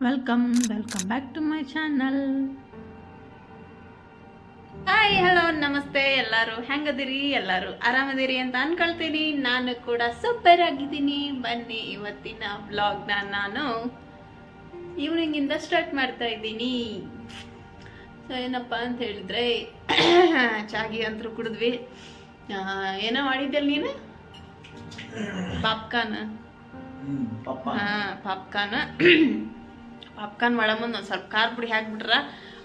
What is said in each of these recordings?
Welcome welcome back to my channel hi hello ನಮಸ್ತೆ ಎಲ್ಲರೂ ಹೆಂಗದಿರಿ? ಎಲ್ಲರೂ ಆರಾಮದಿರಿ ಅಂತ ಅನ್ಕೊಳ್ತೀನಿ. ನಾನು ಕೂಡ ಸೂಪರ್ ಆಗಿದ್ದೀನಿ. ಬನ್ನಿ ಇವತ್ತಿನ ವ್ಲಾಗ್ನ ನಾನು ಈವ್ನಿಂಗಿಂದ ಸ್ಟಾರ್ಟ್ ಮಾಡ್ತಾ ಇದ್ದೀನಿ. ಸೊ ಏನಪ್ಪ ಅಂತ ಹೇಳಿದ್ರೆ ಚಾಗಿ ಅಂತರೂ ಕುಡಿದ್ವಿ. ಏನೋ ಮಾಡಿದ್ದಲ್ಲ ನೀನು? ಪಾಪ್ಕಾರ್ನ್ ಹಾಂ ಹಾ ಪಾಪ್ಕಾರ್ನ್ ಪಾಪ್ಕಾರ್ನ್ ಮಾಡೋ ಮುಂದೆ ಒಂದು ಸ್ವಲ್ಪ ಖಾರ ಪುಡಿ ಹಾಕ್ಬಿಟ್ರ,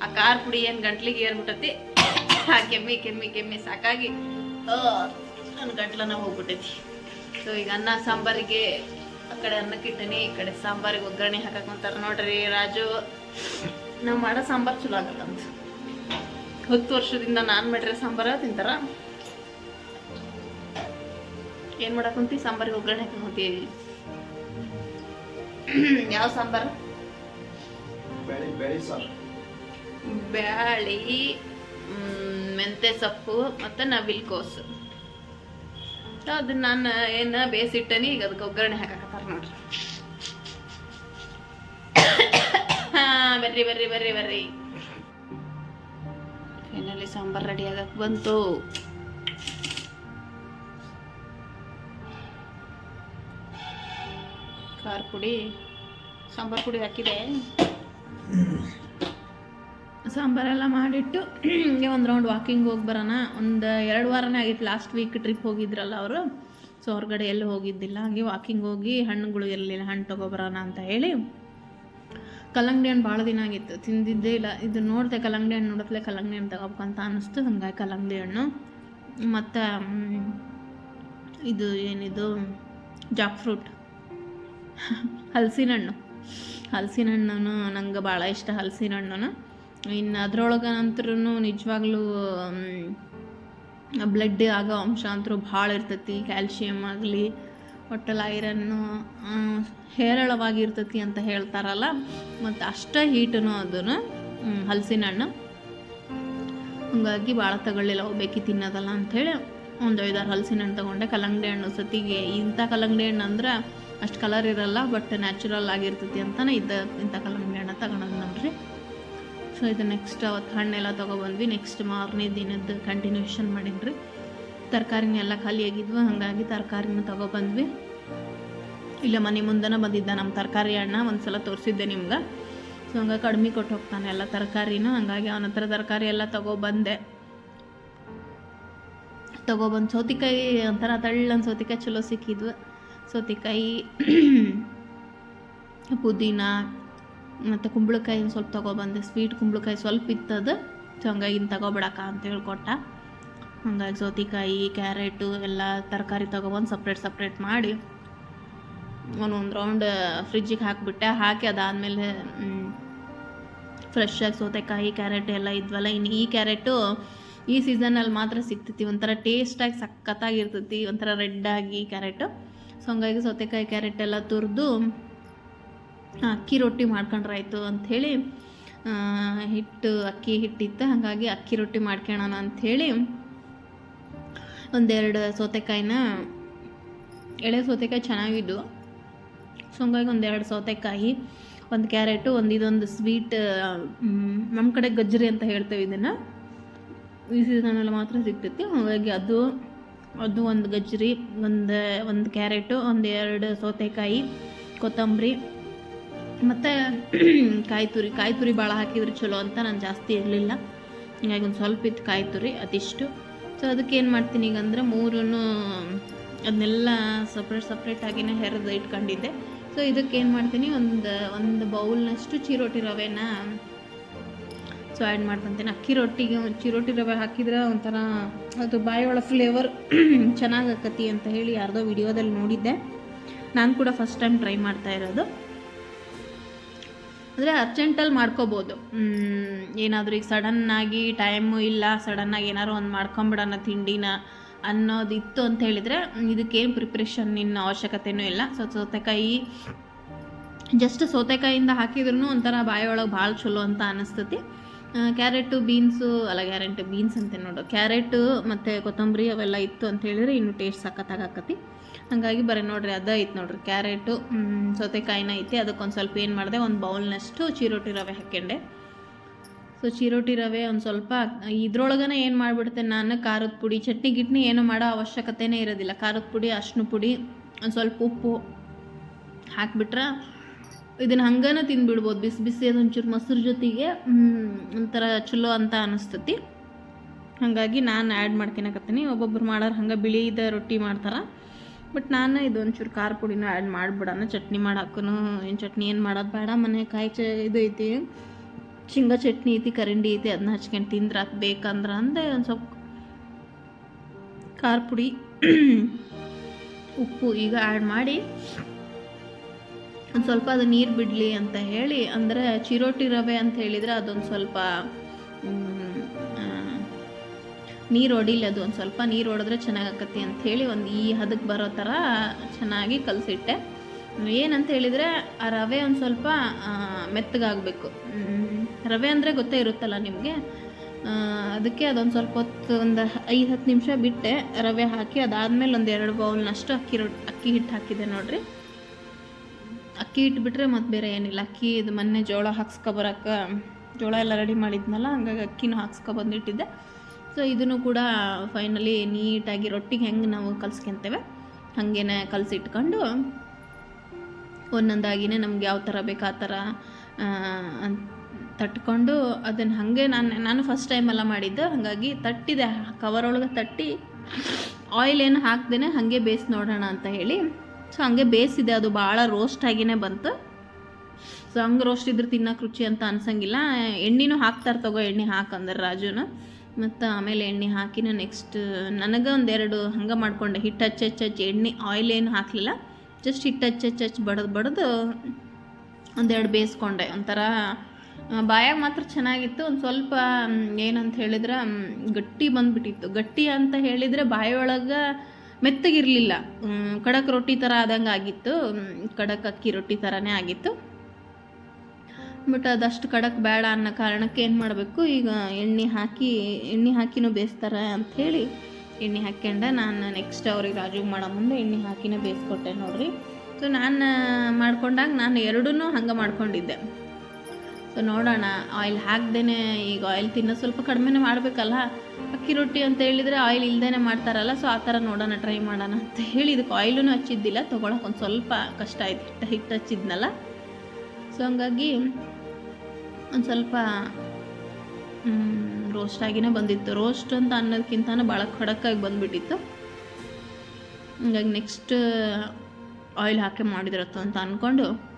ಆ ಖಾರ ಪುಡಿ ಏನು ಗಂಟ್ಲಿಗೆ ಏರ್ಬಿಟ್ಟತಿ ಆ ಕೆಮ್ಮಿ ಕೆಮ್ಮಿ ಕೆಮ್ಮಿ ಸಾಕಾಗಿ ನನ್ನ ಗಂಟ್ಲನ ಹೋಗ್ಬಿಟ್ಟೈತಿ ಸೊ ಈಗ ಅನ್ನ ಸಾಂಬಾರಿಗೆ, ಆ ಕಡೆ ಅನ್ನಕ್ಕೆ ಇಟ್ಟನಿ, ಈ ಕಡೆ ಸಾಂಬಾರಿಗೆ ಒಗ್ಗರಣೆ ಹಾಕಕ್ಕೆ ಕುಂತಾರ ನೋಡ್ರಿ ರಾಜು. ನಾವು ಮಾಡೋ ಸಾಂಬಾರು ಚಲೋ ಆಗತ್ತಂತ ಹತ್ತು ವರ್ಷದಿಂದ ನಾನು ಮಾಡಿರೋ ಸಾಂಬಾರ ತಿಂತಾರ? ಏನು ಮಾಡಕ್ ಕುಂತಿ ಸಾಂಬಾರಿಗೆ ಒಗ್ಗರಣೆ ಹಾಕಿ ಯಾವ ಸಾಂಬಾರು? ಬೆಳಿ ಬ್ಯಾಳಿ ಮ್, ಮೆಂತೆ ಸೊಪ್ಪು ಮತ್ತು ನವಿಲ್ ಕೋಸು. ಅದನ್ನ ನಾನು ಏನು ಬೇಯಿಸಿಟ್ಟನಿ ಈಗ ಅದಕ್ಕೆ ಒಗ್ಗರಣೆ ಹಾಕಕತ್ತಾರ ನೋಡ್ರಿ. ಬರ್ರಿ ಬರ್ರಿ ಬರ್ರಿ ಬರ್ರಿ. ಫೈನಲಿ ಸಾಂಬಾರ್ ರೆಡಿ ಆಗಕ್ಕೆ ಬಂತು. ಖಾರ ಪುಡಿ ಸಾಂಬಾರ್ ಪುಡಿ ಹಾಕಿದೆ. ಸಾಂಬಾರೆಲ್ಲ ಮಾಡಿಟ್ಟು ಹಿಂಗೆ ಒಂದು ರೌಂಡ್ ವಾಕಿಂಗ್ ಹೋಗಿ ಬರೋಣ. ಒಂದು ಎರಡು ವಾರನೇ ಆಗಿತ್ತು ಲಾಸ್ಟ್ ವೀಕ್ ಟ್ರಿಪ್ ಹೋಗಿದ್ರಲ್ಲ ಅವರು. ಸೊ ಹೊರಗಡೆ ಎಲ್ಲೂ ಹೋಗಿದ್ದಿಲ್ಲ. ಹಂಗೆ ವಾಕಿಂಗ್ ಹೋಗಿ ಹಣ್ಣುಗಳು ಇರಲಿಲ್ಲ ಹಣ್ಣು ತೊಗೊಬರೋಣ ಅಂತ ಹೇಳಿ ಕಲ್ಲಂಗಡಿ ಹಣ್ಣು ಭಾಳ ದಿನ ಆಗಿತ್ತು. ತಿಂದಿದ್ದೇ ಇಲ್ಲ. ಇದು ನೋಡಿದೆ ಕಲ್ಲಂಗಡಿ ಹಣ್ಣು ನೋಡಿದ್ಲೆ ಕಲ್ಲಂಗಡಿ ಹಣ್ಣು ತಗೋಬೇಕಂತ ಅನ್ನಿಸ್ತು. ಹಂಗಾಗಿ ಕಲ್ಲಂಗಡಿ ಹಣ್ಣು. ಮತ್ತು ಇದು ಏನಿದು ಜಾಕ್ ಫ್ರೂಟ್ ಹಲಸಿನ ಹಣ್ಣು. ಹಲಸಿನ ಹಣ್ಣು ನಂಗೆ ಭಾಳ ಇಷ್ಟ ಹಲಸಿನ ಹಣ್ಣು ಇನ್ನು ಅದ್ರೊಳಗೆ ಅಂತರೂ ನಿಜವಾಗ್ಲೂ ಬ್ಲಡ್ ಆಗೋ ಅಂಶ ಅಂತರೂ ಭಾಳ ಇರ್ತೈತಿ. ಕ್ಯಾಲ್ಶಿಯಮ್ ಆಗಲಿ ಒಟ್ಟಲ್ಲಿ ಐರನ್ನು ಹೇರಳವಾಗಿರ್ತೈತಿ ಅಂತ ಹೇಳ್ತಾರಲ್ಲ, ಮತ್ತು ಅಷ್ಟೇ ಹೀಟನು ಅದನ್ನು ಹಲಸಿನ ಹಣ್ಣು ಹಾಗಾಗಿ ಭಾಳ ತಗೊಳ್ಳಿಲ್ಲ, ಅವು ಬೇಕಿ ತಿನ್ನೋದಲ್ಲ ಅಂಥೇಳಿ ಒಂದು ಐದಾರು ಹಲಸಿನ ಹಣ್ಣು ತೊಗೊಂಡೆ. ಕಲ್ಲಂಗಡಿ ಹಣ್ಣು ಸತಿಗೆ ಇಂಥ ಕಲ್ಲಂಗಡಿ ಹಣ್ಣು ಅಂದ್ರೆ ಅಷ್ಟು ಕಲರ್ ಇರಲ್ಲ ಬಟ್ ನ್ಯಾಚುರಲ್ ಆಗಿರ್ತೈತಿ ಅಂತಾನೆ ಇದ್ದ ಇಂಥ ಕಲರ್ ಹಣ್ಣು ತಗೊಳೋದು ನೋಡ್ರಿ ಸೊ ಇದು ನೆಕ್ಸ್ಟ್ ಅವತ್ತು ಹಣ್ಣೆಲ್ಲ ತೊಗೊಬಂದ್ವಿ. ನೆಕ್ಸ್ಟ್ ಮಾರನೇ ದಿನದ್ದು ಕಂಟಿನ್ಯೂಷನ್ ಮಾಡೀನಿ ತರಕಾರಿನೆಲ್ಲ ಖಾಲಿಯಾಗಿದ್ವು, ಹಾಗಾಗಿ ತರಕಾರಿನ ತೊಗೊಬಂದ್ವಿ. ಇಲ್ಲ ಮನೆ ಮುಂದೆನೇ ಬಂದಿದ್ದ ನಮ್ಮ ತರಕಾರಿ ಅಣ್ಣ ಒಂದು ಸಲ ತೋರಿಸಿದ್ದೆ ನಿಮ್ಗೆ. ಸೊ ಹಂಗೆ ಕಡಿಮೆ ಕೊಟ್ಟು ಹೋಗ್ತಾನೆ ಎಲ್ಲ ತರಕಾರಿನೂ. ಹಾಗಾಗಿ ಅವನ ಹತ್ರ ತರಕಾರಿ ಎಲ್ಲ ತೊಗೊಬಂದೆ. ತೊಗೊಬಂದು ಸೌತಿಕಾಯಿ ಒಂಥರ ತಳ್ಳನ್ ಸೌತಿಕಾಯಿ ಚಲೋ ಸಿಕ್ಕಿದ್ವು. ಸೌತಿಕಾಯಿ, ಪುದೀನ, ಮತ್ತು ಕುಂಬಳಕಾಯಿ ಸ್ವಲ್ಪ ತೊಗೊಬಂದೆ. ಸ್ವೀಟ್ ಕುಂಬಳಕಾಯಿ ಸ್ವಲ್ಪ ಇತ್ತದು ಸೊ ಹಂಗಾಗಿ ಇನ್ನು ತಗೊಬಿಡಕ್ಕ ಅಂತ ಹೇಳ್ಕೊಟ್ಟ. ಹಂಗಾಗಿ ಸೌತೆಕಾಯಿ, ಕ್ಯಾರೆಟು ಎಲ್ಲ ತರಕಾರಿ ತೊಗೊಬಂದು ಸಪ್ರೇಟ್ ಸಪ್ರೇಟ್ ಮಾಡಿ ಒಂದೊಂದು ರೌಂಡ್ ಫ್ರಿಜ್ಜಿಗೆ ಹಾಕಿಬಿಟ್ಟೆ. ಹಾಕಿ ಅದಾದಮೇಲೆ ಫ್ರೆಶ್ಶಾಗಿ ಸೌತೆಕಾಯಿ, ಕ್ಯಾರೆಟ್ ಎಲ್ಲ ಇದ್ವಲ್ಲ, ಇನ್ನು ಈ ಕ್ಯಾರೆಟು ಈ ಸೀಸನಲ್ಲಿ ಮಾತ್ರ ಸಿಗ್ತೈತಿ. ಒಂಥರ ಟೇಸ್ಟಾಗಿ ಸಖತ್ತಾಗಿರ್ತೈತಿ, ಒಂಥರ ರೆಡ್ಡಾಗಿ ಕ್ಯಾರೆಟು. ಸೊ ಹಂಗಾಗಿ ಸೌತೆಕಾಯಿ ಕ್ಯಾರೆಟ್ ಎಲ್ಲ ತುರಿದು ಅಕ್ಕಿ ರೊಟ್ಟಿ ಮಾಡ್ಕೊಂಡ್ರಾಯ್ತು ಅಂಥೇಳಿ ಹಿಟ್ಟು, ಅಕ್ಕಿ ಹಿಟ್ಟಿತ್ತು. ಹಾಗಾಗಿ ಅಕ್ಕಿ ರೊಟ್ಟಿ ಮಾಡ್ಕೊಳ್ಳೋಣ ಅಂಥೇಳಿ ಒಂದೆರಡು ಸೌತೆಕಾಯಿನ, ಎಳೆ ಸೌತೆಕಾಯಿ ಚೆನ್ನಾಗಿದ್ದು ಸೊ, ಹಂಗಾಗಿ ಒಂದೆರಡು ಸೌತೆಕಾಯಿ, ಒಂದು ಕ್ಯಾರೆಟು, ಒಂದು ಇದೊಂದು ಸ್ವೀಟ್, ನಮ್ಮ ಕಡೆ ಗಜ್ಜರಿ ಅಂತ ಹೇಳ್ತೇವೆ ಇದನ್ನು. ಈ ಸೀಸನಲ್ಲಿ ಮಾತ್ರ ಸಿಗ್ತೈತಿ. ಹಾಗಾಗಿ ಅದು ಅದು ಒಂದು ಗಜ್ಜರಿ, ಒಂದು ಒಂದು ಕ್ಯಾರೆಟು, ಒಂದು ಎರಡು ಸೌತೆಕಾಯಿ, ಕೊತ್ತಂಬರಿ, ಮತ್ತು ಕಾಯಿ ತುರಿ ಕಾಯಿ ತುರಿ ಭಾಳ ಹಾಕಿದ್ರೆ ಚಲೋ ಅಂತ ನಾನು ಜಾಸ್ತಿ ಇರಲಿಲ್ಲ. ಹಿಂಗಾಗಿ ಒಂದು ಸ್ವಲ್ಪ ಇತ್ತು ಕಾಯಿ ತುರಿ ಅದಿಷ್ಟು. ಸೊ ಅದಕ್ಕೆ ಏನು ಮಾಡ್ತೀನಿ ಈಗ ಅಂದರೆ ಮೂರೂ ಅದನ್ನೆಲ್ಲ ಸಪ್ರೇಟ್ ಸಪ್ರೇಟಾಗಿನೇ ಹೆರೆದು ಇಟ್ಕೊಂಡಿದ್ದೆ. ಸೊ ಇದಕ್ಕೆ ಏನು ಮಾಡ್ತೀನಿ, ಒಂದು ಒಂದು ಬೌಲ್ನಷ್ಟು ಚಿರೋಟಿ ರವೆನ ಸೊ ಆ್ಯಡ್ ಮಾಡ್ಕೊತೀನಿ. ಅಕ್ಕಿ ರೊಟ್ಟಿಗೆ ಚಿರೋಟಿ ರವೆ ಹಾಕಿದ್ರೆ ಒಂಥರ ಅದು ಬಾಯಿ ಒಳ ಫ್ಲೇವರ್ ಚೆನ್ನಾಗಿ ಆಕತಿ ಅಂತ ಹೇಳಿ ಯಾರ್ದೋ ವಿಡಿಯೋದಲ್ಲಿ ನೋಡಿದ್ದೆ. ನಾನು ಕೂಡ ಫಸ್ಟ್ ಟೈಮ್ ಟ್ರೈ ಮಾಡ್ತಾ ಇರೋದು. ಅಂದರೆ ಅರ್ಜೆಂಟಲ್ಲಿ ಮಾಡ್ಕೋಬೋದು. ಏನಾದರೂ ಈಗ ಸಡನ್ನಾಗಿ ಟೈಮು ಇಲ್ಲ ಸಡನ್ನಾಗಿ ಏನಾದ್ರು ಒಂದು ಮಾಡ್ಕೊಂಬಿಡೋಣ ತಿಂಡಿನ ಅನ್ನೋದು ಇತ್ತು ಅಂತ ಹೇಳಿದರೆ ಇದಕ್ಕೇನು ಪ್ರಿಪ್ರೇಷನ್ ನಿನ್ನ ಅವಶ್ಯಕತೆಯೂ ಇಲ್ಲ. ಸೊ ಸೌತೆಕಾಯಿ ಜಸ್ಟ್ ಸೌತೆಕಾಯಿಂದ ಹಾಕಿದ್ರೂ ಒಂಥರ ಬಾಯೊಳಗೆ ಭಾಳ ಚಲೋ ಅಂತ ಅನಿಸ್ತತಿ. ಕ್ಯಾರೆಟು, ಬೀನ್ಸು, ಅಲ್ಲ, ಕ್ಯಾರೆಟ್, ಬೀನ್ಸ್ ಅಂತ ನೋಡು. ಕ್ಯಾರೆಟು ಮತ್ತು ಕೊತ್ತಂಬರಿ ಅವೆಲ್ಲ ಇತ್ತು ಅಂತ ಹೇಳಿದ್ರೆ ಇನ್ನು ಟೇಸ್ಟ್ ಸಖತ್ತಾಗಕತಿ. ಹಾಗಾಗಿ ಬರೀ ನೋಡ್ರಿ ಅದ ಐತೆ ನೋಡ್ರಿ. ಕ್ಯಾರೆಟು ಸೌತೆಕಾಯಿನ ಐತಿ. ಅದಕ್ಕೊಂದು ಸ್ವಲ್ಪ ಏನು ಮಾಡಿದೆ, ಒಂದು ಬೌಲ್ನಷ್ಟು ಚಿರೋಟಿ ರವೆ ಹಾಕ್ಕೊಂಡೆ ಸೊ, ಚಿರೋಟಿ ರವೆ ಒಂದು ಸ್ವಲ್ಪ ಇದ್ರೊಳಗನೆ ಏನು ಮಾಡಿಬಿಡ್ತೇನೆ ನಾನು, ಖಾರದ ಪುಡಿ, ಚಟ್ನಿ ಗಿಟ್ನಿ ಏನು ಮಾಡೋ ಅವಶ್ಯಕತೆನೇ ಇರೋದಿಲ್ಲ. ಖಾರದ ಪುಡಿ, ಅರ್ಶಿನ ಪುಡಿ, ಒಂದು ಸ್ವಲ್ಪ ಉಪ್ಪು ಹಾಕ್ಬಿಟ್ರೆ ಇದನ್ನು ಹಂಗನ ತಿಂದ್ಬಿಡ್ಬೋದು ಬಿಸಿ ಬಿಸಿ ಅದು ಒಂಚೂರು ಮೊಸರು ಜೊತೆಗೆ ಒಂಥರ ಚಲೋ ಅಂತ ಅನಿಸ್ತತಿ. ಹಾಗಾಗಿ ನಾನು ಆ್ಯಡ್ ಮಾಡ್ಕೊಳಕತ್ತೀನಿ ಒಬ್ಬೊಬ್ರು ಮಾಡೋರು ಹಂಗೆ ಬಿಳಿದ ರೊಟ್ಟಿ ಮಾಡ್ತಾರೆ. ಬಟ್ ನಾನು ಇದು ಒಂಚೂರು ಖಾರ ಪುಡಿನೂ ಆ್ಯಡ್ ಮಾಡಿಬಿಡೋಣ ಚಟ್ನಿ ಮಾಡಾಕೂ ಏನು ಚಟ್ನಿ ಏನು ಮಾಡೋದು ಬೇಡ. ಮನೆ ಕಾಯಿ ಚ ಇದು ಐತಿ, ಶೇಂಗಾ ಚಟ್ನಿ ಐತಿ, ಕರಿಂಡಿ ಐತಿ ಅದನ್ನ ಹಚ್ಕೊಂಡು ತಿಂದ್ರೆ ಅದು ಬೇಕಂದ್ರೆ ಅಂದೆ ಒಂದು ಸ್ವಲ್ಪ ಖಾರ ಪುಡಿ, ಉಪ್ಪು ಈಗ ಆ್ಯಡ್ ಮಾಡಿ. ಒಂದು ಸ್ವಲ್ಪ ಅದು ನೀರು ಬಿಡಲಿ ಅಂತ ಹೇಳಿ, ಅಂದರೆ ಚಿರೋಟಿ ರವೆ ಅಂತ ಹೇಳಿದರೆ ಅದೊಂದು ಸ್ವಲ್ಪ ನೀರು ಹೊಡಿಲಿ ಅದು, ಒಂದು ಸ್ವಲ್ಪ ನೀರು ಹೊಡೆದ್ರೆ ಚೆನ್ನಾಗಕ್ಕತಿ ಅಂತ ಹೇಳಿ ಒಂದು ಈ ಹದಕ್ಕೆ ಬರೋ ಥರ ಚೆನ್ನಾಗಿ ಕಲಸಿಟ್ಟೆ. ಏನಂತ ಹೇಳಿದರೆ, ಆ ರವೆ ಒಂದು ಸ್ವಲ್ಪ ಮೆತ್ತಗಾಗಬೇಕು. ರವೆ ಅಂದರೆ ಗೊತ್ತೇ ಇರುತ್ತಲ್ಲ ನಿಮಗೆ? ಅದಕ್ಕೆ ಅದೊಂದು ಸ್ವಲ್ಪ ಹೊತ್ತು ಒಂದು ಐದು ಹತ್ತು ನಿಮಿಷ ಬಿಟ್ಟೆ, ರವೆ ಹಾಕಿ ಅದಾದಮೇಲೆ ಒಂದು ಎರಡು ಬೌಲ್ನಷ್ಟು ಅಕ್ಕಿ ರೊಟ್ಟಿ ಅಕ್ಕಿ ಹಿಟ್ಟು ಹಾಕಿದೆ ನೋಡ್ರಿ. ಅಕ್ಕಿ ಇಟ್ಬಿಟ್ರೆ ಮತ್ತು ಬೇರೆ ಏನಿಲ್ಲ. ಅಕ್ಕಿ ಇದು ಮೊನ್ನೆ ಜೋಳ ಹಾಕ್ಸ್ಕೊಬರಕ್ಕೆ ಜೋಳ ಎಲ್ಲ ರೆಡಿ ಮಾಡಿದ್ನಲ್ಲ, ಹಂಗಾಗಿ ಅಕ್ಕಿನೂ ಹಾಕ್ಸ್ಕೊಬಂದಿಟ್ಟಿದ್ದೆ ಸೊ ಇದನ್ನು ಕೂಡ ಫೈನಲಿ ನೀಟಾಗಿ ರೊಟ್ಟಿಗೆ ಹೆಂಗೆ ನಾವು ಕಲ್ಸ್ಕೊಂತೇವೆ, ಹಾಗೇನೆ ಕಲಸಿಟ್ಕೊಂಡು ಒಂದೊಂದಾಗಿನೇ ನಮ್ಗೆ ಯಾವ ಥರ ಬೇಕು ಆ ಥರ ತಟ್ಕೊಂಡು ಅದನ್ನು ಹಾಗೆ ನಾನು ನಾನು ಫಸ್ಟ್ ಟೈಮ್ ಎಲ್ಲ ಮಾಡಿದ್ದು. ಹಾಗಾಗಿ ತಟ್ಟಿದೆ ಕವರ್ ಒಳಗೆ ತಟ್ಟಿ ಆಯಿಲ್ ಏನು ಹಾಕ್ದೇ ಹಾಗೆ ಬೇಯಿಸಿ ನೋಡೋಣ ಅಂತ ಹೇಳಿ. ಸೊ ಹಂಗೆ ಬೇಯಿಸಿದೆ. ಅದು ಭಾಳ ರೋಸ್ಟ್ ಆಗಿನೇ ಬಂತು. ಸೊ ಹಂಗೆ ರೋಸ್ಟ್ ಇದ್ರೆ ತಿನ್ನೋಕೆ ರುಚಿ ಅಂತ ಅನ್ಸಂಗಿಲ್ಲ. ಎಣ್ಣೆನೂ ಹಾಕ್ತಾರೆ ತಗೋ, ಎಣ್ಣೆ ಹಾಕಂದ್ರೆ ರಾಜುನ. ಮತ್ತು ಆಮೇಲೆ ಎಣ್ಣೆ ಹಾಕಿನ ನೆಕ್ಸ್ಟ್ ನನಗೆ ಒಂದೆರಡು ಹಂಗೆ ಮಾಡಿಕೊಂಡೆ. ಹಿಟ್ಟು ಹಚ್ಚ ಹಚ್ಚ ಎಣ್ಣೆ ಆಯಿಲ್ ಏನು ಹಾಕಲಿಲ್ಲ. ಜಸ್ಟ್ ಹಿಟ್ಟು ಹಚ್ಚ ಹಚ್ಚ ಬಡದು ಬಡ್ದು ಒಂದೆರಡು ಬೇಯಿಸ್ಕೊಂಡೆ. ಒಂಥರ ಬಾಯಾಗ ಮಾತ್ರ ಚೆನ್ನಾಗಿತ್ತು. ಒಂದು ಸ್ವಲ್ಪ ಏನಂತ ಹೇಳಿದ್ರೆ ಗಟ್ಟಿ ಬಂದ್ಬಿಟ್ಟಿತ್ತು. ಗಟ್ಟಿ ಅಂತ ಹೇಳಿದರೆ ಬಾಯೊಳಗೆ ಮೆತ್ತಗಿರಲಿಲ್ಲ. ಖಡಕ್ ರೊಟ್ಟಿ ಥರ ಆದಂಗೆ ಆಗಿತ್ತು. ಖಡಕ್ ಅಕ್ಕಿ ರೊಟ್ಟಿ ಥರನೇ ಆಗಿತ್ತು. ಬಟ್ ಅದಷ್ಟು ಖಡಕ್ ಬೇಡ ಅನ್ನೋ ಕಾರಣಕ್ಕೆ ಏನು ಮಾಡಬೇಕು, ಈಗ ಎಣ್ಣೆ ಹಾಕಿ, ಎಣ್ಣೆ ಹಾಕಿನೂ ಬೇಯಿಸ್ತಾರೆ ಅಂಥೇಳಿ ಎಣ್ಣೆ ಹಾಕ್ಯಂಡೆ ನಾನು ನೆಕ್ಸ್ಟ್ ಅವ್ರಿಗೆ ರಾಜು ಮಾಡೋ ಮುಂದೆ ಎಣ್ಣೆ ಹಾಕಿನೇ ಬೇಯಿಸ್ಕೊಟ್ಟೆ ನೋಡ್ರಿ. ಸೊ ನಾನು ಮಾಡ್ಕೊಂಡಾಗ ನಾನು ಎರಡೂ ಹಂಗೆ ಮಾಡ್ಕೊಂಡಿದ್ದೆ. ಸೊ ನೋಡೋಣ. ಆಯಿಲ್ ಹಾಕ್ದೇ ಈಗ ಆಯಿಲ್ ತಿನ್ನೋ ಸ್ವಲ್ಪ ಕಡಿಮೆನೇ ಮಾಡಬೇಕಲ್ಲ? ಅಕ್ಕಿ ರೊಟ್ಟಿ ಅಂತ ಹೇಳಿದರೆ ಆಯಿಲ್ ಇಲ್ಲದೇ ಮಾಡ್ತಾರಲ್ಲ ಸೊ ಆ ಥರ ನೋಡೋಣ ಟ್ರೈ ಮಾಡೋಣ ಅಂತ ಹೇಳಿ ಇದಕ್ಕೆ ಆಯಿಲೂ ಹಚ್ಚಿದ್ದಿಲ್ಲ. ತೊಗೊಳಕ್ಕೆ ಒಂದು ಸ್ವಲ್ಪ ಕಷ್ಟ ಆಯ್ತು. ಹಿಟ್ಟು ಹಿಟ್ಟು ಹಚ್ಚಿದ್ನಲ್ಲ? ಸೊ ಹಂಗಾಗಿ ಒಂದು ಸ್ವಲ್ಪ ರೋಸ್ಟ್ ಆಗಿನೇ ಬಂದಿತ್ತು. ರೋಸ್ಟ್ ಅಂತ ಅನ್ನೋದಕ್ಕಿಂತ ಭಾಳ ಖಡಕ್ಕಾಗಿ ಬಂದುಬಿಟ್ಟಿತ್ತು. ಹಂಗಾಗಿ ನೆಕ್ಸ್ಟ್ ಆಯಿಲ್ ಹಾಕಿ ಮಾಡಿದ್ರತ್ತು ಅಂತ ಅಂದ್ಕೊಂಡು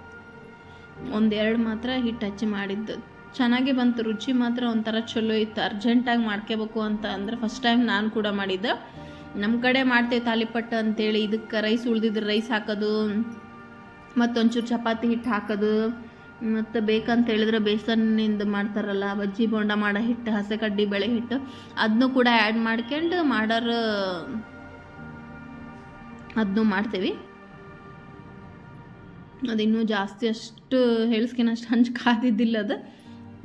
ಒಂದೆರಡು ಮಾತ್ರ ಹಿಟ್ಟು ಹಚ್ಚಿ ಮಾಡಿದ್ದು. ಚೆನ್ನಾಗಿ ಬಂತು, ರುಚಿ ಮಾತ್ರ ಒಂಥರ ಚಲೋ ಇತ್ತು. ಅರ್ಜೆಂಟಾಗಿ ಮಾಡ್ಕೋಬೇಕು ಅಂತ ಅಂದರೆ ಫಸ್ಟ್ ಟೈಮ್ ನಾನು ಕೂಡ ಮಾಡಿದ್ದೆ. ನಮ್ಮ ಕಡೆ ಮಾಡ್ತೇವೆ ತಾಲಿಪಟ್ಟು ಅಂತೇಳಿ, ಇದಕ್ಕೆ ರೈಸ್ ಉಳ್ದಿದ್ರೆ ರೈಸ್ ಹಾಕೋದು, ಮತ್ತೊಂಚೂರು ಚಪಾತಿ ಹಿಟ್ಟು ಹಾಕೋದು, ಮತ್ತು ಬೇಕಂತ ಹೇಳಿದ್ರೆ ಬೇಸನ್ನಿಂದ ಮಾಡ್ತಾರಲ್ಲ, ಬಜ್ಜಿ ಬೋಂಡ ಮಾಡೋ ಹಿಟ್ಟು ಹಸೆ ಕಡ್ಡಿ ಬೆಳೆ ಹಿಟ್ಟು ಅದನ್ನು ಕೂಡ ಆ್ಯಡ್ ಮಾಡ್ಕೊಂಡು ಮಾಡೋರು ಅದನ್ನು ಮಾಡ್ತೀವಿ. ಅದಿನ್ನೂ ಜಾಸ್ತಿ ಅಷ್ಟು ಹೇಳ್ಸ್ಕಿನಷ್ಟು ಹಂಚ್ ಕಾದಿದ್ದಿಲ್ಲ ಅದು.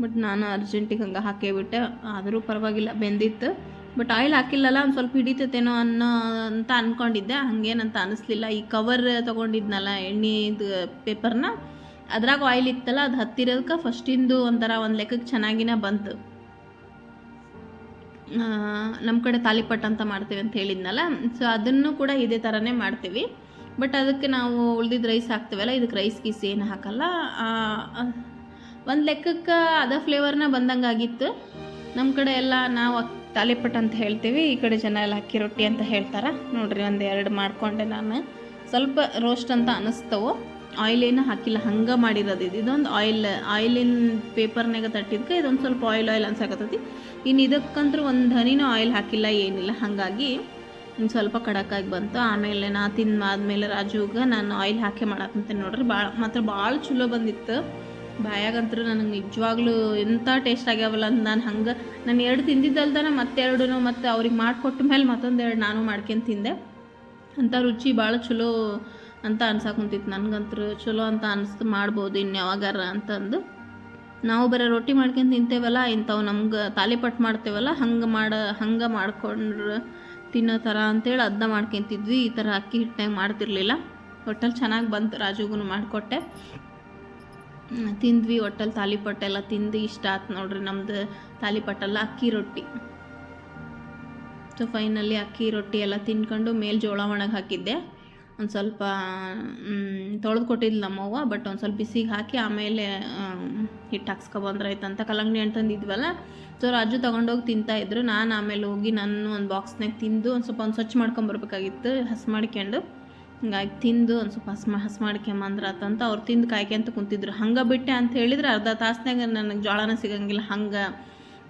ಬಟ್ ನಾನು ಅರ್ಜೆಂಟಿಗೆ ಹಂಗೆ ಹಾಕೇಬಿಟ್ಟೆ. ಆದರೂ ಪರವಾಗಿಲ್ಲ, ಬೆಂದಿತ್ತು. ಬಟ್ ಆಯಿಲ್ ಹಾಕಿಲ್ಲಲ್ಲ, ಒಂದು ಸ್ವಲ್ಪ ಹಿಡಿತೈತೇನೋ ಅನ್ನೋ ಅಂತ ಅಂದ್ಕೊಂಡಿದ್ದೆ ಹಂಗೇನಂತ ಅನಿಸ್ಲಿಲ್ಲ. ಈ ಕವರ್ ತೊಗೊಂಡಿದ್ನಲ್ಲ, ಎಣ್ಣೆದು ಪೇಪರ್ನ, ಅದ್ರಾಗ ಆಯಿಲ್ ಇತ್ತಲ್ಲ, ಅದು ಹತ್ತಿರೋದಕ್ಕೆ ಫಸ್ಟಿಂದು ಒಂಥರ ಒಂದು ಲೆಕ್ಕಕ್ಕೆ ಚೆನ್ನಾಗಿನೇ ಬಂತು. ನಮ್ಮ ಕಡೆ ತಾಲಿಪಟ್ಟು ಅಂತ ಮಾಡ್ತೀವಿ ಅಂತ ಹೇಳಿದ್ನಲ್ಲ. ಸೊ ಅದನ್ನು ಕೂಡ ಇದೇ ಥರನೇ ಮಾಡ್ತೀವಿ. ಬಟ್ ಅದಕ್ಕೆ ನಾವು ಉಳ್ದಿದ್ದು ರೈಸ್ ಹಾಕ್ತೇವಲ್ಲ, ಇದಕ್ಕೆ ರೈಸ್ ಗೀಸ್ ಏನು ಹಾಕಲ್ಲ. ಒಂದು ಲೆಕ್ಕಕ್ಕೆ ಅದ ಫ್ಲೇವರ್ನ ಬಂದಂಗೆ ಆಗಿತ್ತು. ನಮ್ಮ ಕಡೆ ಎಲ್ಲ ನಾವು ತಾಲಿಪಟ್ಟು ಅಂತ ಹೇಳ್ತೀವಿ, ಈ ಕಡೆ ಜನ ಎಲ್ಲ ಅಕ್ಕಿ ರೊಟ್ಟಿ ಅಂತ ಹೇಳ್ತಾರೆ. ನೋಡಿರಿ ಒಂದು ಎರಡು ಮಾಡಿಕೊಂಡೆ ನಾನು. ಸ್ವಲ್ಪ ರೋಸ್ಟ್ ಅಂತ ಅನ್ನಿಸ್ತವು ಆಯಿಲ್ ಏನು ಹಾಕಿಲ್ಲ, ಹಂಗೆ ಮಾಡಿರೋದು ಇದು. ಇದೊಂದು ಆಯಿಲ್ ಆಯಿಲಿನ ಪೇಪರ್ನಾಗ ತಟ್ಟಿದ್ಕೆ ಇದೊಂದು ಸ್ವಲ್ಪ ಆಯಿಲ್ ಆಯಿಲ್ ಅನ್ಸಕತ್ತೈತಿ. ಇನ್ನು ಇದಕ್ಕಂತೂ ಒಂದು ಹನಿನೂ ಆಯಿಲ್ ಹಾಕಿಲ್ಲ, ಏನಿಲ್ಲ. ಹಾಗಾಗಿ ಒಂದು ಸ್ವಲ್ಪ ಕಡಕಾಗಿ ಬಂತು. ಆಮೇಲೆ ನಾ ತಿಂದಾದ್ಮೇಲೆ ರಾಜುಗೆ ನಾನು ಆಯಿಲ್ ಹಾಕಿ ಮಾಡಾಕಂತೆ ನೋಡ್ರಿ. ಭಾಳ ಮಾತ್ರ ಭಾಳ ಚಲೋ ಬಂದಿತ್ತು. ಬಾಯಾಗಂತೂ ನನಗೆ ನಿಜವಾಗ್ಲೂ ಎಂಥ ಟೇಸ್ಟ್ ಆಗ್ಯಾವಲ್ಲ ಅಂತ ನಾನು ಹಂಗೆ ನಾನು ಎರಡು ತಿಂದಿದ್ದಲ್ದಾನ ಮತ್ತೆರಡು ಮತ್ತು ಅವ್ರಿಗೆ ಮಾಡಿಕೊಟ್ಟ ಮೇಲೆ ಮತ್ತೊಂದು ಎರಡು ನಾನು ಮಾಡ್ಕೊಂಡು ತಿಂದೆ. ಅಂಥ ರುಚಿ ಭಾಳ ಚಲೋ ಅಂತ ಅನ್ಸಾಕುಂತಿತ್ತು ನನಗಂತೂ ಚಲೋ ಅಂತ ಅನಿಸ್ತು ಮಾಡ್ಬೋದು ಇನ್ನು ಯಾವಾಗಾರ ಅಂತಂದು. ನಾವು ಬರೀ ರೊಟ್ಟಿ ಮಾಡ್ಕೊಂಡು ತಿಂತೇವಲ್ಲ ಇಂಥವು ನಮ್ಗೆ ತಾಲಿಪಟ್ಟು ಮಾಡ್ತೇವಲ್ಲ ಹಂಗೆ ಮಾಡ ಹಂಗೆ ಮಾಡ್ಕೊಂಡ್ರೆ. ತಿನ್ನೋ ಥರ ಅಂತೇಳಿ ಅದನ್ನ ಮಾಡ್ಕೊತಿದ್ವಿ. ಈ ಥರ ಅಕ್ಕಿ ಹಿಟ್ನಾಗ ಮಾಡ್ತಿರ್ಲಿಲ್ಲ. ಒಟ್ಟಲ್ಲಿ ಚೆನ್ನಾಗಿ ಬಂತು. ರಾಜುಗೂ ಮಾಡಿಕೊಟ್ಟೆ. ತಿಂದ್ವಿ. ಒಟ್ಟಲ್ಲಿ ತಾಲಿಪಟ್ಟೆಲ್ಲ ತಿಂದು ಇಷ್ಟ ಆಯ್ತು ನೋಡ್ರಿ ನಮ್ದು ತಾಲಿಪಟ್ಟೆಲ್ಲ ಅಕ್ಕಿ ರೊಟ್ಟಿ. ಸೊ ಫೈನಲಿ ಅಕ್ಕಿ ರೊಟ್ಟಿ ಎಲ್ಲ ತಿನ್ಕೊಂಡು ಮೇಲೆ ಜೋಳ ಒಣಗೆ ಹಾಕಿದ್ದೆ. ಒಂದು ಸ್ವಲ್ಪ ತೊಳೆದು ಕೊಟ್ಟಿದ್ಲು ನಮ್ಮವ್ವ ಬಟ್ ಒಂದು ಸ್ವಲ್ಪ ಬಿಸಿಗೆ ಹಾಕಿ ಆಮೇಲೆ ಹಿಟ್ಟು ಹಾಕ್ಸ್ಕೊಬಂದ್ರಾಯ್ತು ಅಂತ ಕಲ್ಲಂಗಡಿ ಹಣ್ಣು ಸೊ ರಾಜು ತೊಗೊಂಡೋಗಿ ತಿಂತಾ ಇದ್ರು. ನಾನು ಆಮೇಲೆ ಹೋಗಿ ನಾನು ಒಂದು ಬಾಕ್ಸ್ನಾಗ ತಿಂದು ಒಂದು ಸ್ವಲ್ಪ ಒಂದು ಸ್ವಚ್ಛ ಮಾಡ್ಕೊಂಬರ್ಬೇಕಾಗಿತ್ತು ಹಸ್ ಮಾಡ್ಕೊಂಡು. ಹಿಂಗಾಗಿ ತಿಂದು ಒಂದು ಸ್ವಲ್ಪ ಹಸ್ ಹಸ್ ಮಾಡ್ಕೊಂಬಂದ್ರಾತಂತ ಅವ್ರು ತಿಂದು ಕಾಯ್ಕೊಂತ ಕುಂತಿದ್ರು. ಹಂಗೆ ಬಿಟ್ಟೆ ಅಂತ ಹೇಳಿದ್ರೆ ಅರ್ಧ ತಾಸ್ನಾಗ ನನಗೆ ಜೋಳನ ಸಿಗಂಗಿಲ್ಲ. ಹಂಗೆ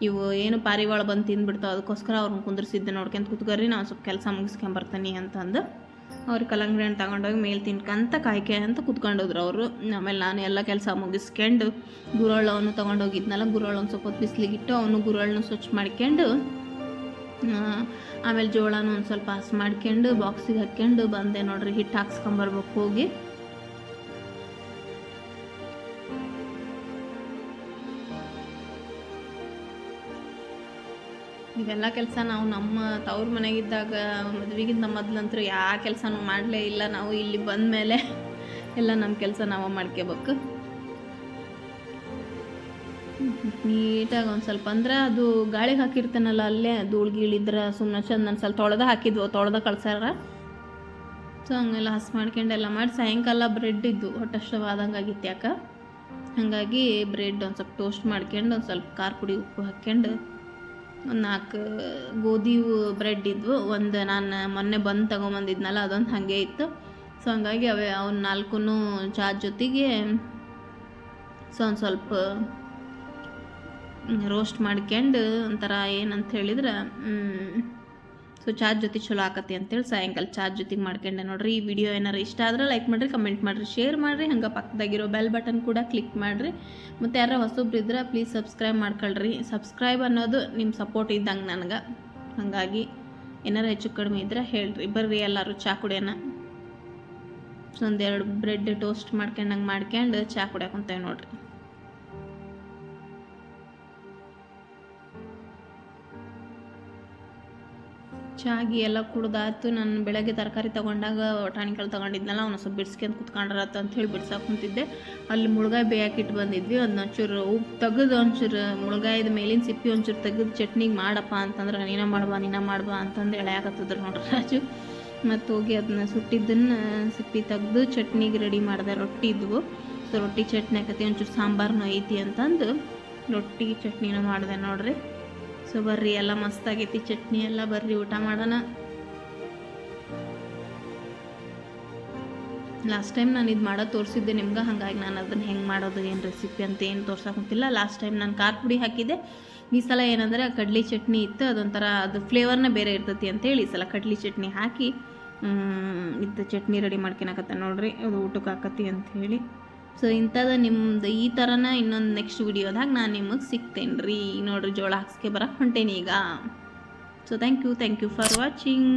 ಇವು ಏನು ಪಾರಿವಾಳ ಬಂದು ತಿಂದ್ಬಿಡ್ತಾವೆ. ಅದಕ್ಕೋಸ್ಕರ ಅವ್ರನ್ನ ಕುಂದ್ರಿಸಿದ್ದೆ ನೋಡ್ಕೊಂತ ಕೂತ್ಕರ್ರಿ, ನಾನು ಸ್ವಲ್ಪ ಕೆಲಸ ಮುಗಿಸ್ಕೊಂಬರ್ತೀನಿ ಅಂತಂದು. ಅವ್ರು ಕಲ್ಲಂಗಡಿ ಹಣ್ಣು ತಗೊಂಡೋಗಿ ಮೇಲೆ ತಿನ್ಕಂತ ಕಾಯ್ಕೆ ಅಂತ ಕುತ್ಕೊಂಡೋದ್ರು ಅವರು. ಆಮೇಲೆ ನಾನು ಎಲ್ಲ ಕೆಲಸ ಮುಗಿಸ್ಕೊಂಡು ಗುರಳ್ಳು ಅವನು ತೊಗೊಂಡೋಗಿದ್ನಲ್ಲ ಒಂದು ಸ್ವಲ್ಪ ಹೊತ್ತು ಬಿಸಿಲಿಗಿಟ್ಟು ಅವನು ಗುರುಳನ್ನ ಸ್ವಚ್ಛ ಮಾಡ್ಕೊಂಡು ಆಮೇಲೆ ಜೋಳನ ಒಂದು ಸ್ವಲ್ಪ ಹಸ್ ಮಾಡ್ಕೊಂಡು ಬಾಕ್ಸಿಗೆ ಹಾಕ್ಕೊಂಡು ಬಂದೆ ನೋಡ್ರಿ ಹಿಟ್ಟು ಹಾಕ್ಸ್ಕೊಂಬರ್ಬೇಕು ಹೋಗಿ. ಇವೆಲ್ಲ ಕೆಲಸ ನಾವು ನಮ್ಮ ತವ್ರ ಮನೆಗಿದ್ದಾಗ ಮದುವೆಗಿಂತ ಮೊದಲಂತೂ ಯಾವ ಕೆಲಸನೂ ಮಾಡಲೇ ಇಲ್ಲ. ನಾವು ಇಲ್ಲಿ ಬಂದ ಮೇಲೆ ಎಲ್ಲ ನಮ್ಮ ಕೆಲಸ ನಾವು ಮಾಡ್ಕೋಬೇಕು. ನೀಟಾಗಿ ಒಂದು ಸ್ವಲ್ಪ ಅಂದ್ರೆ ಅದು ಗಾಳಿಗೆ ಹಾಕಿರ್ತೇನಲ್ಲ ಅಲ್ಲೇ ಧೂಳು ಗೀಳಿದ್ರೆ ಸುಮ್ಮನೆ ಚಂದ ಒಂದು ಸ್ವಲ್ಪ ತೊಳೆದ ಹಾಕಿದ್ವು, ತೊಳೆದ ಕಳ್ಸಾರ ಸೊ ಹಂಗೆಲ್ಲ ಮಾಡ್ಕೊಂಡು ಮಾಡ್ಕೊಂಡೆಲ್ಲ ಮಾಡಿ ಸಾಯಂಕಾಲ ಬ್ರೆಡ್ ಇದ್ದು ಹೊಟ್ಟಷ್ಟವಾದಂಗಾಗಿತ್ತು ಯಾಕೆ ಹಾಗಾಗಿ ಬ್ರೆಡ್ ಒಂದು ಸ್ವಲ್ಪ ಟೋಸ್ಟ್ ಮಾಡ್ಕೊಂಡು ಒಂದು ಸ್ವಲ್ಪ ಖಾರ ಪುಡಿ ಉಪ್ಪು ಹಾಕ್ಕೊಂಡು ನಾಲ್ಕು ಗೋಧಿ ಬ್ರೆಡ್ ಇದ್ವು. ಒಂದು ನಾನು ಮೊನ್ನೆ ಬಂದು ತೊಗೊಂಬಂದಿದ್ನಲ್ಲ, ಅದೊಂದು ಹಾಗೆ ಇತ್ತು. ಸೊ ಹಂಗಾಗಿ ಅವೇ, ಅವ್ನ ನಾಲ್ಕು ಚಾ ಜೊತೆಗೆ ಸೊ ಒಂದು ಸ್ವಲ್ಪ ರೋಸ್ಟ್ ಮಾಡ್ಕೊಂಡು ಒಂಥರ ಏನಂತ ಹೇಳಿದ್ರೆ ಸೊ ಚಾರ್ಜ್ ಜೊತೆ ಚಲೋ ಆಕತಿ ಅಂತೇಳಿ ಸಾಯಂಕಾಲ ಚಾರ್ಜ್ ಜೊತೆಗೆ ಮಾಡ್ಕೊಂಡೆ ನೋಡ್ರಿ ಈ ವಿಡಿಯೋ ಏನಾರು ಇಷ್ಟ ಆದ್ರೆ ಲೈಕ್ ಮಾಡಿರಿ ಕಮೆಂಟ್ ಮಾಡಿರಿ ಶೇರ್ ಮಾಡಿರಿ ಹಂಗೆ ಪಕ್ಕದಾಗಿರೋ ಬೆಲ್ ಬಟನ್ ಕೂಡ ಕ್ಲಿಕ್ ಮಾಡಿರಿ ಮತ್ತು ಯಾರ ಹೊಸಬ್ರು ಇದ್ರೆ ಪ್ಲೀಸ್ ಸಬ್ಸ್ಕ್ರೈಬ್ ಮಾಡ್ಕೊಳ್ರಿ ಸಬ್ಸ್ಕ್ರೈಬ್ ಅನ್ನೋದು ನಿಮ್ಮ ಸಪೋರ್ಟ್ ಇದ್ದಂಗೆ ನನಗೆ ಹಾಗಾಗಿ ಏನಾರು ಹೆಚ್ಚು ಕಡಿಮೆ ಇದ್ರೆ ಹೇಳ್ರಿ ಬರ್ರಿ ಎಲ್ಲರೂ ಚಾ ಕುಡಿಯೋಣ ಒಂದೆರಡು ಬ್ರೆಡ್ ಟೋಸ್ಟ್ ಮಾಡ್ಕೊಂಡಂಗೆ ಮಾಡ್ಕೊಂಡು ಚಾ ಕುಡಿಯೋಕೊಂತೇವೆ ನೋಡ್ರಿ ಚಾಗಿ ಎಲ್ಲ ಕುಡ್ದಾತು ನಾನು ಬೆಳಗ್ಗೆ ತರಕಾರಿ ತೊಗೊಂಡಾಗ ಟಾಣಿಕಲ್ ತೊಗೊಂಡಿದ್ನಲ್ಲ, ಅವನು ಸ್ವಲ್ಪ ಬಿಡ್ಸ್ಕೊಂಡು ಕುತ್ಕೊಂಡ್ರತ್ತ ಅಂತ ಹೇಳಿ ಬಿಡ್ಸಕ್ಕೆ ಕುಂತಿದ್ದೆ. ಅಲ್ಲಿ ಮುಳ್ಗಾಯಿ ಬೇಯಾಕಿಟ್ಟು ಬಂದಿದ್ವಿ. ಅದನ್ನ ಒಂಚೂರು ಉಪ್ಪು ತೆಗೆದು ಒಂಚೂರು ಮುಳ್ಗಾಯಿದ ಮೇಲಿನ ಸಿಪ್ಪಿ ಒಂಚೂರು ತೆಗೆದು ಚಟ್ನಿಗೆ ಮಾಡಪ್ಪ ಅಂತಂದ್ರೆ, ನೀನ ಮಾಡ್ಬಾ ನೀನ ಮಾಡ್ಬಾ ಅಂತಂದು ಎಳೆಯಾಕತ್ತಿದ್ರು ನೋಡ್ರಿ ರಾಜು. ಮತ್ತು ಹೋಗಿ ಅದನ್ನ ಸುಟ್ಟಿದ್ದನ್ನು ಸಿಪ್ಪಿ ತೆಗೆದು ಚಟ್ನಿಗೆ ರೆಡಿ ಮಾಡಿದೆ. ರೊಟ್ಟಿ ಇದ್ವು. ಸೊ ರೊಟ್ಟಿ ಚಟ್ನಿ ಹಾಕತಿ ಒಂಚೂರು ಸಾಂಬಾರ್ನು ಐತಿ ಅಂತಂದು ರೊಟ್ಟಿ ಚಟ್ನಿನ ಮಾಡಿದೆ ನೋಡ್ರಿ. ಸೊ ಬರ್ರಿ, ಎಲ್ಲ ಮಸ್ತಾಗೈತಿ, ಚಟ್ನಿ ಎಲ್ಲ ಬರ್ರಿ, ಊಟ ಮಾಡೋಣ. ಲಾಸ್ಟ್ ಟೈಮ್ ನಾನು ಇದು ಮಾಡೋದು ತೋರಿಸಿದ್ದೆ, ನಿಮ್ಗೆ. ಹಾಗಾಗಿ ನಾನು ಅದನ್ನು ಹೆಂಗೆ ಮಾಡೋದು, ಏನು ರೆಸಿಪಿ ಅಂತ ಏನು ತೋರ್ಸೋಕಂತಿಲ್ಲ. ಲಾಸ್ಟ್ ಟೈಮ್ ನಾನು ಖಾರ ಪುಡಿ ಹಾಕಿದ್ದೆ. ಈ ಸಲ ಏನಂದರೆ ಕಡ್ಲಿ ಚಟ್ನಿ ಇತ್ತು, ಅದೊಂಥರ ಅದು ಫ್ಲೇವರ್ನೇ ಬೇರೆ ಇರ್ತೈತಿ ಅಂತೇಳಿ ಈ ಸಲ ಕಡ್ಲಿ ಚಟ್ನಿ ಹಾಕಿ ಇದು ಚಟ್ನಿ ರೆಡಿ ಮಾಡ್ಕೊಳಕತ್ತ ನೋಡ್ರಿ, ಅದು ಊಟಕ್ಕೆ ಹಾಕತಿ ಅಂತ ಹೇಳಿ. ಸೊ ಇಂಥದ ನಿಮ್ದು ಈ ಥರನ ಇನ್ನೊಂದು ನೆಕ್ಸ್ಟ್ ವಿಡಿಯೋದಾಗ ನಾನು ನಿಮಗೆ ಸಿಗ್ತೇನೆ ರೀ ನೋಡ್ರಿ ಜೋಳ ಹಾಕ್ಸ್ಕೆ ಬರಕ್ಕೆ ಹೊಂಟೇನಿ ಈಗ. So thank you thank you for watching